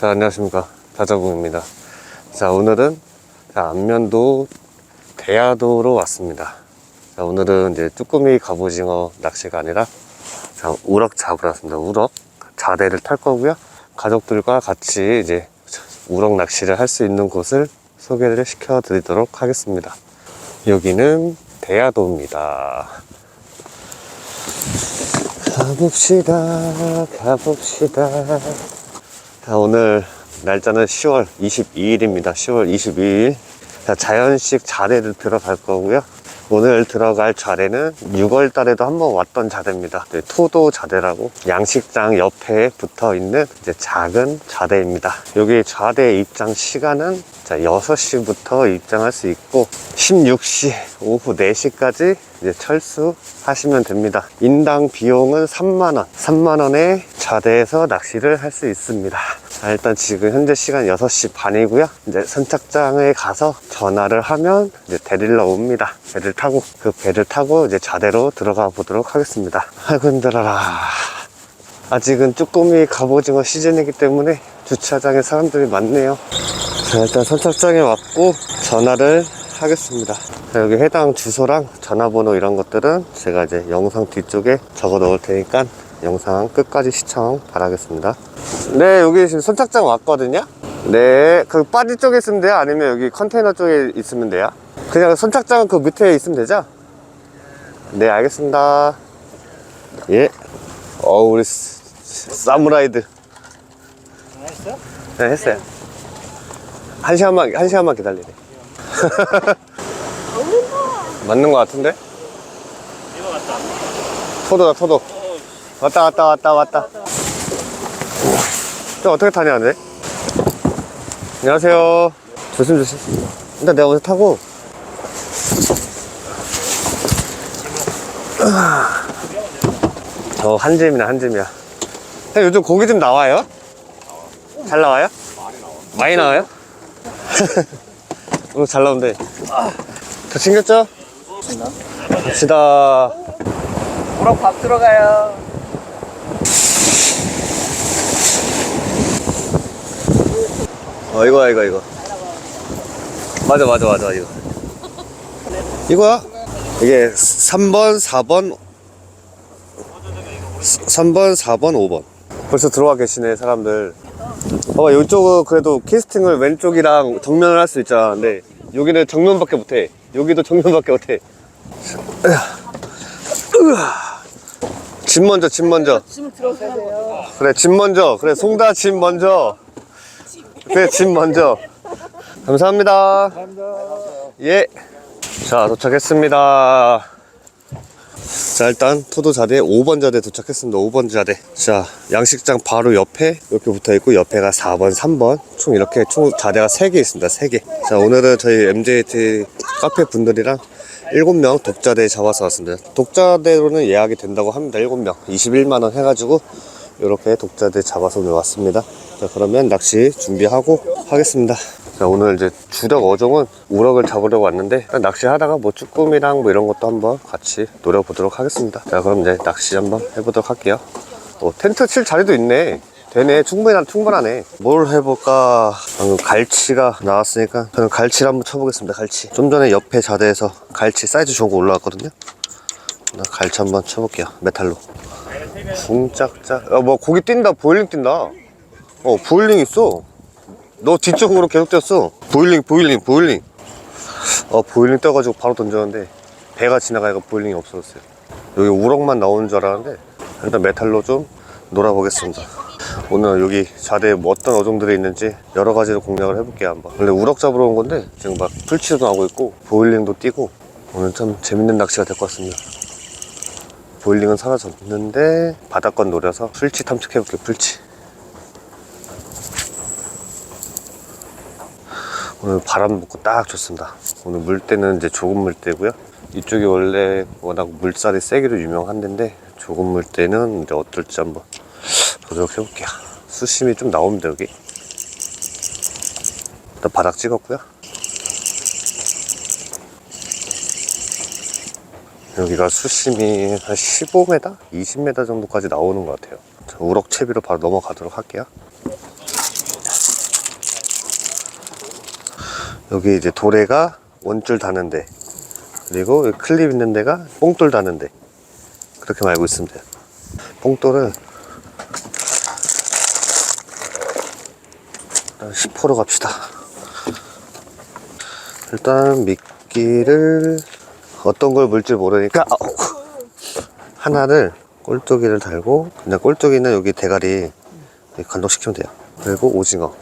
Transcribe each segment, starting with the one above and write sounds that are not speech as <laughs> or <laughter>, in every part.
자, 안녕하십니까. 다자붕입니다. 자, 오늘은 자, 안면도 대야도로 왔습니다. 자, 오늘은 이제 쭈꾸미 갑오징어 낚시가 아니라 자, 우럭 잡으러 왔습니다. 우럭 자대를 탈 거고요. 가족들과 같이 이제 우럭 낚시를 할 수 있는 곳을 소개를 시켜 드리도록 하겠습니다. 여기는 대야도입니다. 가봅시다, 가봅시다. 자, 오늘 날짜는 10월 22일입니다. 10월 22일. 자, 자연식 자대를 들어갈 거고요. 오늘 들어갈 자대는 6월 달에도 한번 왔던 자대입니다. 네, 토도 자대라고 양식장 옆에 붙어 있는 작은 자대입니다. 여기 자대 입장 시간은 자, 6시부터 입장할 수 있고 16시 오후 4시까지 이제 철수하시면 됩니다. 인당 비용은 3만원. 3만원에 자대에서 낚시를 할 수 있습니다. 자, 일단 지금 현재 시간 6시 반이고요. 이제 선착장에 가서 전화를 하면 이제 데리러 옵니다. 배를 타고 그 배를 타고 이제 자대로 들어가 보도록 하겠습니다. 아이고 힘들어라. 아직은 쭈꾸미 갑오징어 시즌이기 때문에 주차장에 사람들이 많네요. 자, 일단 선착장에 왔고 전화를 하겠습니다. 자, 여기 해당 주소랑 전화번호 이런 것들은 제가 이제 영상 뒤쪽에 적어 놓을 테니까 영상 끝까지 시청 바라겠습니다. 네, 여기 지금 선착장 왔거든요. 네, 그 바디 쪽에 있으면 돼요? 아니면 여기 컨테이너 쪽에 있으면 돼요? 그냥 선착장 그 밑에 있으면 되죠? 네, 알겠습니다. 예. 어, 우리 스- 사무라이드. 했어? 네, 했어요. 한 시간만, 한 시간만 기다리래. <laughs> 맞는 것 같은데? 이거 맞다. 토도다, 토도. 왔다, 왔다, 왔다, 왔다. 저 어떻게 타냐, 근데? 안녕하세요. 조심 조심. 일단 내가 어디 타고. 어, 한잼이네, 한잼이야. 형, 요즘 고기 좀 나와요? 잘 나와요? 많이 나와요? <laughs> 오늘 잘 나온대. 다 챙겼죠? 갑시다. 우럭 밥 들어가요. 어, 이거야, 이거, 이거. 맞아, 맞아, 맞아, 이거. 이거야? 이게 3번, 4번, 3번, 4번, 5번. 벌써 들어와 계시네, 사람들. 봐봐, 이쪽은 그래도 캐스팅을 왼쪽이랑 정면을 할 수 있잖아. 근데 여기는 정면밖에 못해. 여기도 정면밖에 못해. 짐 먼저, 짐 먼저. 들어가세요. 그래, 짐 먼저. 그래, 송다 짐 먼저. 그래, 짐 먼저. 감사합니다. 감사합니다. 예. 자, 도착했습니다. 자, 일단 토도 자대 5번 자대 도착했습니다. 5번 자대. 자, 양식장 바로 옆에 이렇게 붙어 있고 옆에가 4번, 3번. 총 이렇게 총 자대가 3개 있습니다. 3개. 자, 오늘은 저희 MJT 카페 분들이랑 7명 독자대 잡아서 왔습니다. 독자대로는 예약이 된다고 합니다. 7명. 21만원 해가지고 이렇게 독자대 잡아서 오늘 왔습니다. 자, 그러면 낚시 준비하고 하겠습니다. 자, 오늘 이제 주력 어종은 우럭을 잡으려고 왔는데 낚시하다가 뭐 쭈꾸미랑 뭐 이런 것도 한번 같이 노려보도록 하겠습니다. 자, 그럼 이제 낚시 한번 해보도록 할게요. 어, 텐트 칠 자리도 있네. 되네. 충분하, 충분하네. 뭘 해볼까? 방금 갈치가 나왔으니까 저는 갈치를 한번 쳐보겠습니다. 갈치. 좀 전에 옆에 자대에서 갈치 사이즈 좋은 거 올라왔거든요. 나 갈치 한번 쳐볼게요. 메탈로. 붕짝짝. 야, 뭐 고기 뛴다. 보일링 뛴다. 어, 보일링 있어. 너 뒤쪽으로 계속 뛰었어. 보일링, 보일링, 보일링. 어, 보일링 떠가지고 바로 던졌는데 배가 지나가니까 보일링이 없어졌어요. 여기 우럭만 나오는 줄 알았는데 일단 메탈로 좀 놀아보겠습니다. 오늘 여기 자대에 뭐 어떤 어종들이 있는지 여러 가지로 공략을 해볼게요 한번. 원래 우럭 잡으러 온 건데 지금 막 풀치도 나오고 있고 보일링도 뛰고 오늘 참 재밌는 낚시가 될 것 같습니다. 보일링은 사라졌는데 바닷건 노려서 풀치 탐색해볼게요 풀치. 오늘 바람 불고 딱 좋습니다. 오늘 물때는 이제 조금 물때고요. 이쪽이 원래 워낙 물살이 세기로 유명한 데인데 조금 물때는 이제 어떨지 한번 보도록 해볼게요. 수심이 좀 나옵니다 여기. 일단 바닥 찍었고요. 여기가 수심이 한 15m? 20m 정도까지 나오는 것 같아요. 자, 우럭 채비로 바로 넘어가도록 할게요. 여기 이제 도래가 원줄 다는데 그리고 클립 있는 데가 뽕돌 다는데 그렇게 있으면 돼요. 뽕돌은 일단 10호로 갑시다. 일단 미끼를 어떤 걸 물지 모르니까 아우. 하나를 꼴뚜기를 달고 그냥 꼴뚜기는 여기 대가리 간독시키면 돼요. 그리고 오징어.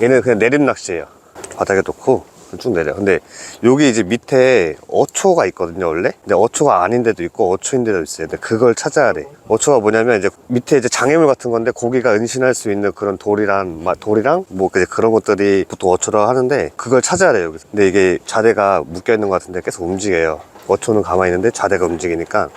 얘는 그냥 내림 낚시예요 바닥에 놓고 쭉 내려 근데 여기 이제 밑에 어초가 있거든요 원래? 근데 어초가 아닌 데도 있고 어초인 데도 있어요. 근데 그걸 찾아야 돼. 어초가 뭐냐면 이제 밑에 이제 장애물 같은 건데 고기가 은신할 수 있는 그런 돌이랑 마- 돌이랑 뭐 그런 것들이 보통 어초라고 하는데 그걸 찾아야 돼요 여기서. 근데 이게 자대가 묶여 있는 것 같은데 계속 움직여요. 어초는 가만히 있는데 자대가 움직이니까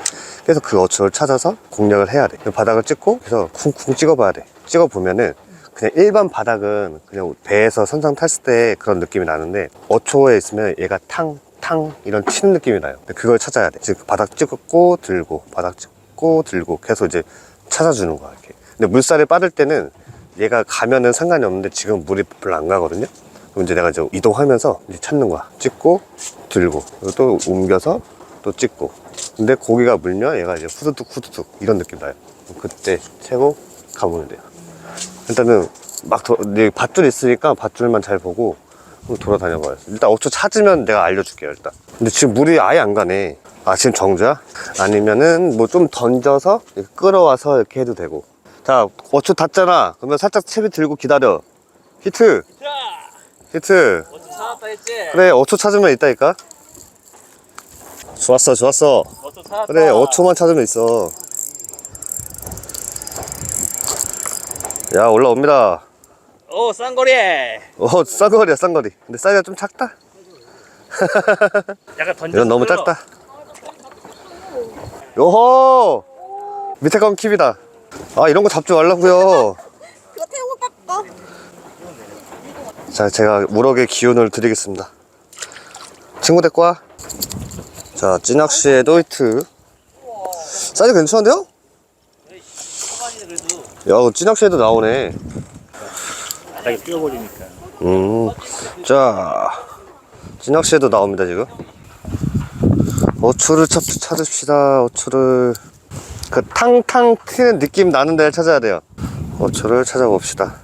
그래서 그 어초를 찾아서 공략을 해야 돼. 바닥을 찍고 그래서 쿵쿵 찍어봐야 돼. 찍어보면은 그냥 일반 바닥은 그냥 배에서 선상 탔을 때 그런 느낌이 나는데 어초에 있으면 얘가 탕, 탕 이런 치는 느낌이 나요. 그걸 찾아야 돼. 즉 바닥 찍고 들고 바닥 찍고 들고 계속 이제 찾아주는 거야 이렇게. 근데 물살이 빠를 때는 얘가 가면은 상관이 없는데 지금 물이 별로 안 가거든요. 그럼 이제 내가 이제 이동하면서 이제 찾는 거야. 찍고 들고 또 옮겨서 또 찍고. 근데 고기가 물면 얘가 이제 후두둑 후두둑 이런 느낌 나요. 그때 채고 가보면 돼요. 일단은 막 도, 이제 밧줄 있으니까 밧줄만 잘 보고 돌아다녀 봐요. 일단 어초 찾으면 내가 알려줄게요 일단. 근데 지금 물이 아예 안 가네. 아 지금 정주야? 아니면은 뭐 좀 던져서 이렇게 끌어와서 이렇게 해도 되고. 자 어초 닿잖아. 그러면 살짝 채비 들고 기다려. 히트, 자, 히트. 어디 찾았다 했지? 그래 어초 찾으면 있다니까. 좋았어, 좋았어. 어디 찾았다. 그래 어초만 찾으면 있어. 야 올라옵니다. 오, 쌍거리. 어, 쌍거리야, 쌍거리. 근데 사이즈가 좀 작다. <laughs> 약간 던져. 이건 너무 작다. 요호! 밑에 가면 킵이다. 아, 이런 거 잡지 말라고요. 그거 태우고 깎아. 자, 제가 우럭의 기운을 드리겠습니다. 친구 데리고 와. 자, 찌낚시에도 히트. 사이즈 괜찮은데요? 야, 찌낚시에도 나오네. 바닥에 뛰어버리니까. 음, 자, 찌낚시에도 나옵니다, 지금. 어초를 찾, 찾읍시다, 어초를. 그 탕탕 튀는 느낌 나는 데를 찾아야 돼요. 어초를 찾아봅시다.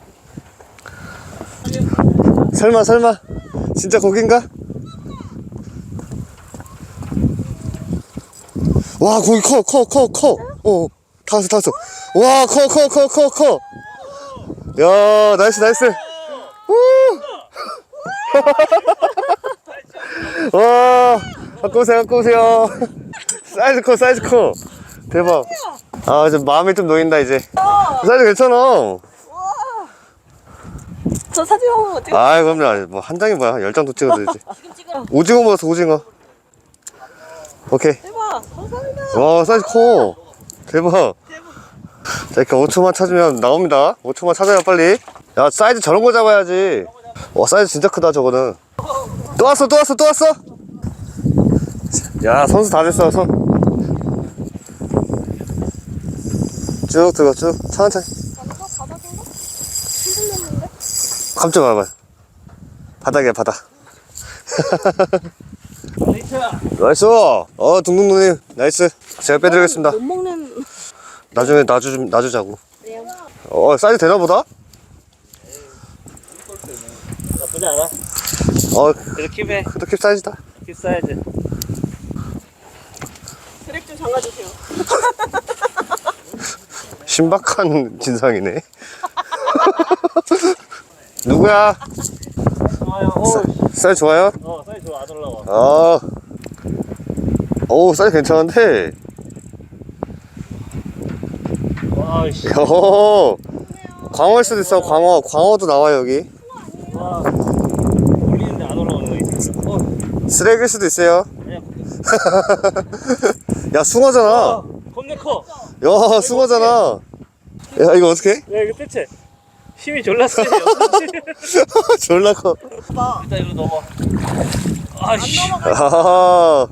설마, 설마, 진짜 거긴가? 와, 거기 커, 커, 커, 커. 어, 다 왔어, 다 왔어. 와, 커, 커, 커, 커, 커. 야, 나이스, 나이스. <laughs> 와, 갖고 오세요, 갖고 오세요. 사이즈 커, 사이즈 커. 대박. 아, 좀 마음이 좀 놓인다, 이제. 사이즈 괜찮아. 저 사진 한번 어떻게? 아, 그럼요. 뭐, 한 장이 뭐야. 열 장도 찍어도 되지. 지금. 오징어 먹었어, 오징어. 오케이. 대박. 감사합니다. 와, 사이즈 커. 대박. 자, 이렇게 5초만 찾으면 나옵니다. 5초만 찾아요, 빨리. 야, 사이즈 저런 거 잡아야지. 와, 사이즈 진짜 크다, 저거는. 또 왔어, 또 왔어, 또 왔어. 야, 선수 다 됐어, 손. 쭉 들어가, 쭉. 천천히. 깜짝 놀라봐. 바닥이야, 바닥. 나이스. <laughs> 나이스! 어, 둥둥둥님. 나이스. 제가 빼드리겠습니다. 못 먹는. 나중에 놔주, 좀 놔주자고. 네요. 어, 사이즈 되나 보다? 나쁘지 않아. 어, 그래도 킵해. 그래도 캡 사이즈다. 킵 사이즈. 드랙 좀 잠가주세요. <laughs> 신박한 진상이네. <laughs> 누구야? 좋아요. 오, 사이즈 좋아요? 어, 사이즈 좋아. 안 올라와. 아. 오, 사이즈 괜찮은데? 와, 씨. 요 광어일 수도 있어, 광어. 광어도 나와, 여기. 와. 올리는데 안 올라오는 거 있어. 어, 쓰레기일 수도 있어요. <laughs> 야, 숭어잖아. 어, 겁내 커. 야, 숭어잖아. 야, 이거 어떻게? 야, 이거 대체. 힘이 졸라 세. <laughs> 졸라 커. 일단 이리로 넘어. 아씨. 아,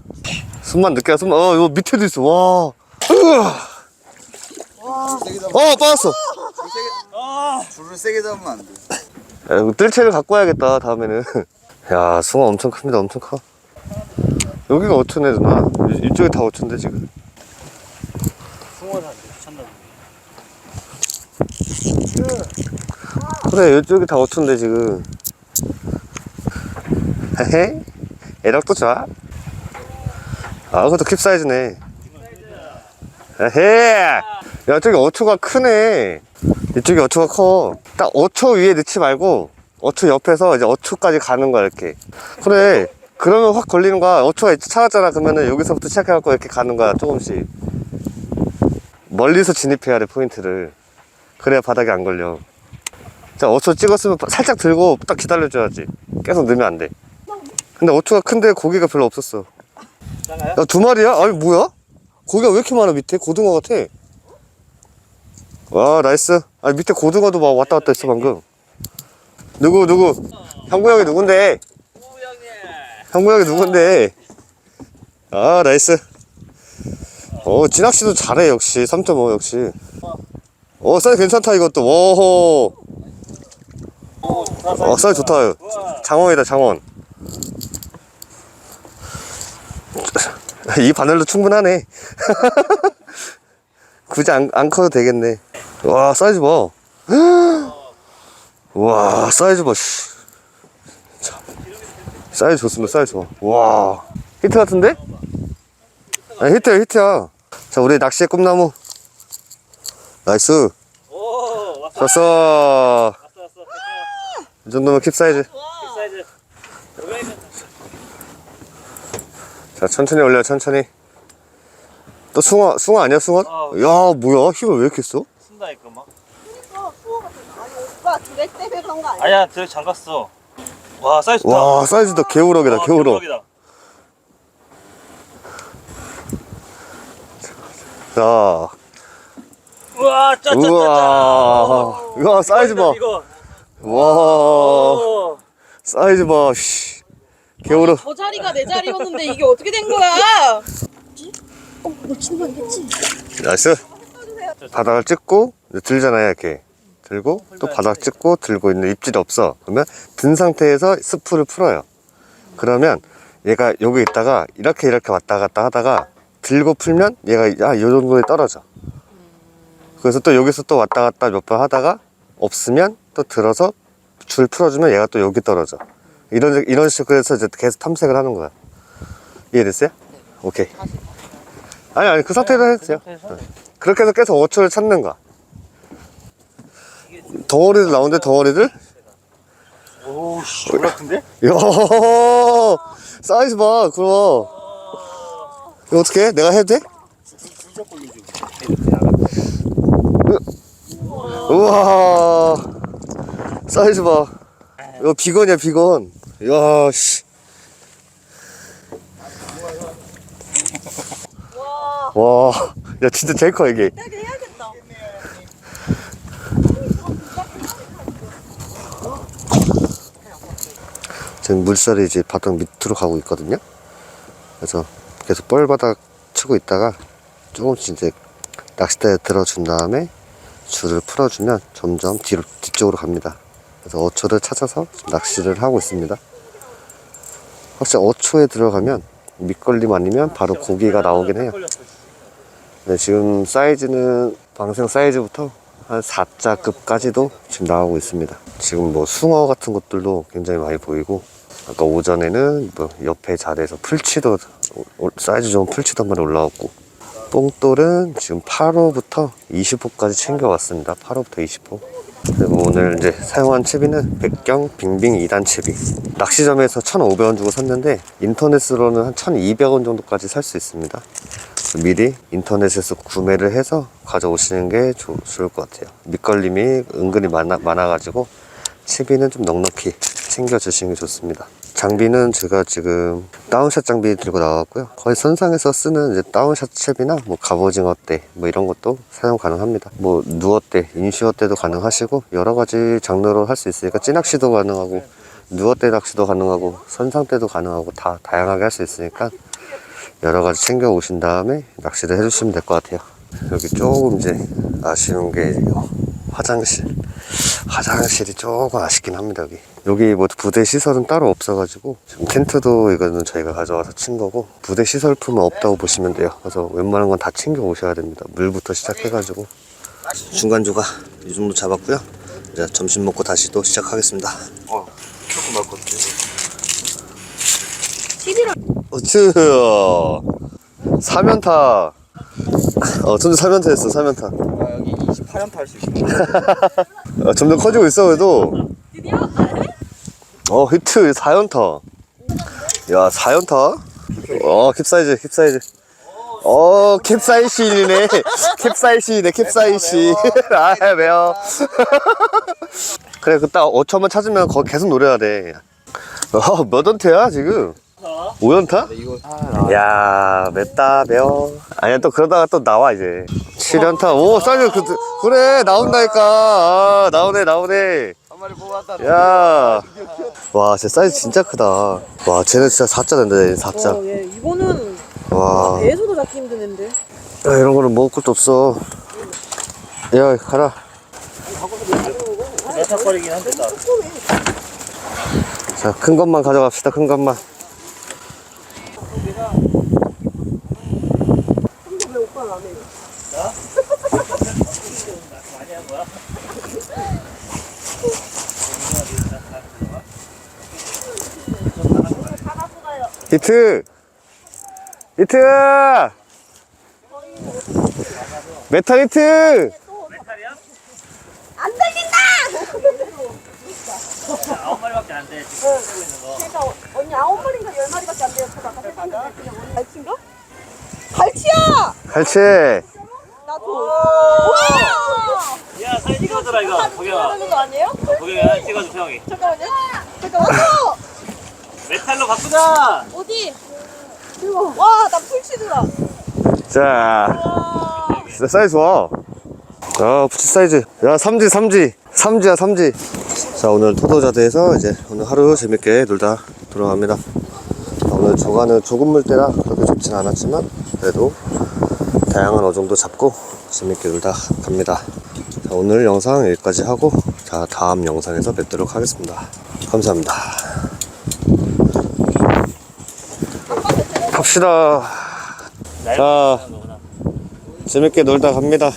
손만 와, 손만. 어, 이거 밑에도 있어. 와. 으아. 어, 빠졌어. 아, 줄을 세게 잡으면 안 돼. 야, 이거 뜰채를 갖고 와야겠다, 다음에는. <laughs> 야 숭어 엄청 큽니다 엄청 커 여기가 5천네 누나 이- 이쪽이 다 5천인데 지금. 그래 이쪽이 다 5천인데 지금 헤헤 애력도 좋아 아 그것도 킵 사이즈네 헤헤 야 저기 어초가 크네 이쪽이 어초가 커 딱 어초 위에 넣지 말고 어초 옆에서 이제 어초까지 가는 거야 이렇게 그래 그러면 확 걸리는 거야 어초가 찾았잖아 그러면은 여기서부터 시작해갖고 이렇게 가는 거야 조금씩 멀리서 진입해야 돼 포인트를 그래야 바닥에 안 걸려 자, 5초 찍었으면 살짝 들고 딱 기다려줘야지. 계속 넣으면 안 돼. 근데 5초가 큰데 고기가 별로 없었어. 야, 두 마리야? 아니, 뭐야? 고기가 왜 이렇게 많아, 밑에? 고등어 같아. 와, 나이스. 아니, 밑에 고등어도 막 왔다 갔다 했어, 방금. 누구, 누구? 형구 형이 누군데? 형구 형이 누군데? 아, 나이스. 어, 진학씨도 잘해, 역시. 3.5, 역시. 어, 사이즈 괜찮다, 이것도. 오호. 어, 사이즈 좋다. 장원이다, 장원. <laughs> 이 바늘로 충분하네. <laughs> 굳이 안, 안 커도 되겠네. 와, 사이즈 봐. <gasps> 와, 사이즈 봐, 씨. 참. 사이즈 좋습니다, 사이즈 좋아. 와. 히트 같은데? 아, 히트야, 히트야. 자, 우리 낚시의 꿈나무. 나이스. 오, 왔어. 왔어, 왔어. 이 정도면 킵 사이즈. 빅 사이즈. 자, 천천히 올려, 천천히. 또 숭어, 숭어 아니야, 숭어? 어. 야, 뭐야? 힘을 왜 이렇게 써? 쓴다니까 막. 그러니까 수호가 좀 아니 오빠 드랙 때문에 그런 거 아니야? 아니야, 드랙 잠갔어. 와, 사이즈 좋다. 와, 사이즈도 개우럭이다, 어, 개우럭. 자, 우와, 짜짜짜짜. 우와. 우와, 사이즈 봐. 이거. 와, 오. 사이즈 봐, 씨. 개우럭. 저 자리가 내 자리였는데 이게 어떻게 된 거야? 어, 너 친구 아니겠지? 나이스. 바닥을 찍고, 이제 들잖아요, 이렇게. 들고, 또 바닥 찍고, 들고 있는 입질이 없어. 그러면 든 상태에서 스프를 풀어요. 그러면 얘가 여기 있다가 이렇게 이렇게 왔다 갔다 하다가 들고 풀면 얘가 아, 요 정도에 떨어져. 그래서 또 여기서 또 왔다 갔다 몇 번 하다가 없으면 또 들어서 줄 풀어주면 얘가 또 여기 떨어져. 이런, 이런 식으로 해서 이제 계속 탐색을 하는 거야. 이해됐어요? 오케이. 아니, 아니, 그 상태로 해주세요. 그렇게 해서 계속 어초를 찾는 거야. 덩어리들 나오는데, 덩어리들? 오, 씨, 졸라 큰데? 이야, 사이즈 봐, 그럼. 이거 어떻게 해? 내가 해도 돼? 우와, 사이즈 봐. 이거 비건이야, 비건. 이야, 씨. 와, 와, 야, 진짜 제일 커, 이게. 이렇게 해야겠다. 지금 물살이 이제 바닥 밑으로 가고 있거든요. 그래서 계속 뻘바닥 치고 있다가 조금씩 이제 낚싯대에 들어준 다음에 줄을 풀어주면 점점 뒤로, 뒤쪽으로 갑니다. 그래서 어초를 찾아서 낚시를 하고 있습니다. 확실히 어초에 들어가면 밑걸림 아니면 바로 고기가 나오긴 해요. 네, 지금 사이즈는 방생 사이즈부터 한 4자급까지도 지금 나오고 있습니다. 지금 뭐 숭어 같은 것들도 굉장히 많이 보이고 아까 오전에는 뭐 옆에 자리에서 풀치도 오- 사이즈 좋은 풀치도 한 마리 올라왔고 뽕돌은 지금 8호부터 20호까지 챙겨왔습니다. 8호부터 20호. 그리고 오늘 이제 사용한 채비는 백경 빙빙 2단 채비. 낚시점에서 1,500원 주고 샀는데 인터넷으로는 한 1,200원 정도까지 살 수 있습니다. 미리 인터넷에서 구매를 해서 가져오시는 게 좋, 좋을 것 같아요. 밑걸림이 은근히 많아, 많아가지고 채비는 좀 넉넉히 챙겨주시는 게 좋습니다. 장비는 제가 지금 다운샷 장비 들고 나왔고요. 거의 선상에서 쓰는 이제 다운샷 채비나 뭐 갑오징어 대 뭐 이런 것도 사용 가능합니다. 뭐 누어 대, 인슈어 때도 가능하시고 여러 가지 장르로 할 수 있으니까 찌낚시도 가능하고 누어 때 낚시도 가능하고 선상 때도 가능하고 다 다양하게 할 수 있으니까 여러 가지 챙겨 오신 다음에 낚시를 해주시면 될 것 같아요. 여기 조금 이제 아쉬운 게 화장실. 화장실이 조금 아쉽긴 합니다, 여기. 여기 뭐 부대 시설은 따로 없어가지고 지금 텐트도 이거는 저희가 가져와서 친 거고 부대 시설품은 없다고 보시면 돼요. 그래서 웬만한 건 다 챙겨 오셔야 됩니다. 물부터 시작해가지고 중간 조가 이 정도 잡았고요. 이제 점심 먹고 다시 또 시작하겠습니다. 어 조금 말것 같아 11월 어츠 사면타. 어 점점 사면타 됐어 사면타. 아 여기 28년 탈 수 있어. 어, 점점 커지고 있어 그래도. 드디어? 아, 어 히트 4연타. 야 4연타? 어 캡사이즈 캡사이즈. 어 캡사이신이네. <laughs> 캡사이신이네 캡사이신. <laughs> 아 매워. <laughs> 그래 그딱 5천만 찾으면 거기 계속 노려야 돼어몇 연타야 지금 5연타? 이거 야 맵다 매워 아니야 또 그러다가 또 나와 이제 7연타 오 사이즈 그, 그래 나온다니까 아, 나오네 나오네 한 마리 뽑았다 야. 와, 진짜 사이즈 진짜 크다. 와, 쟤는 진짜 4자 된다, 얘 4자. 어, 예. 이거는 와. 배에서도 잡기 힘든 앤데. 야, 이런 거는 먹을 것도 없어. 야, 가라. 한데 나 자, 큰 것만 가져갑시다, 큰 것만. 왜 오빠는 안 해? 많이 한 거야? 히트! 히트! 메탈 히트! 메탈이야? 안 들린다! 아홉 마리밖에 안 돼 지금 쓰고 있는 거 그러니까 언니 아홉 마리인가 열 마리밖에 안 돼요. 저 아까 세봤는데 그냥 언니 갈치인가? 갈치야! 갈치! 나도. 와! 야 사진 찍어줘라 이거 보경아 하는 거 아니에요? 보경아 찍어줘 태영이 잠깐만요. 잠깐만요. 메탈로 바꾸자 어디? 와, 나 풀치더라. 자, 와. 진짜 사이즈 좋아. 아, 부치 사이즈. 야, 삼지, 삼지. 삼지야, 삼지. 자, 오늘 토도자대에서 이제 오늘 하루 재밌게 놀다 돌아갑니다. 자, 오늘 조가는 조금 물때라 그렇게 좋진 않았지만, 그래도 다양한 어종도 잡고 재밌게 놀다 갑니다. 자, 오늘 영상 여기까지 하고, 자, 다음 영상에서 뵙도록 하겠습니다. 감사합니다. 갑시다. 자, 재밌게 놀다 갑니다.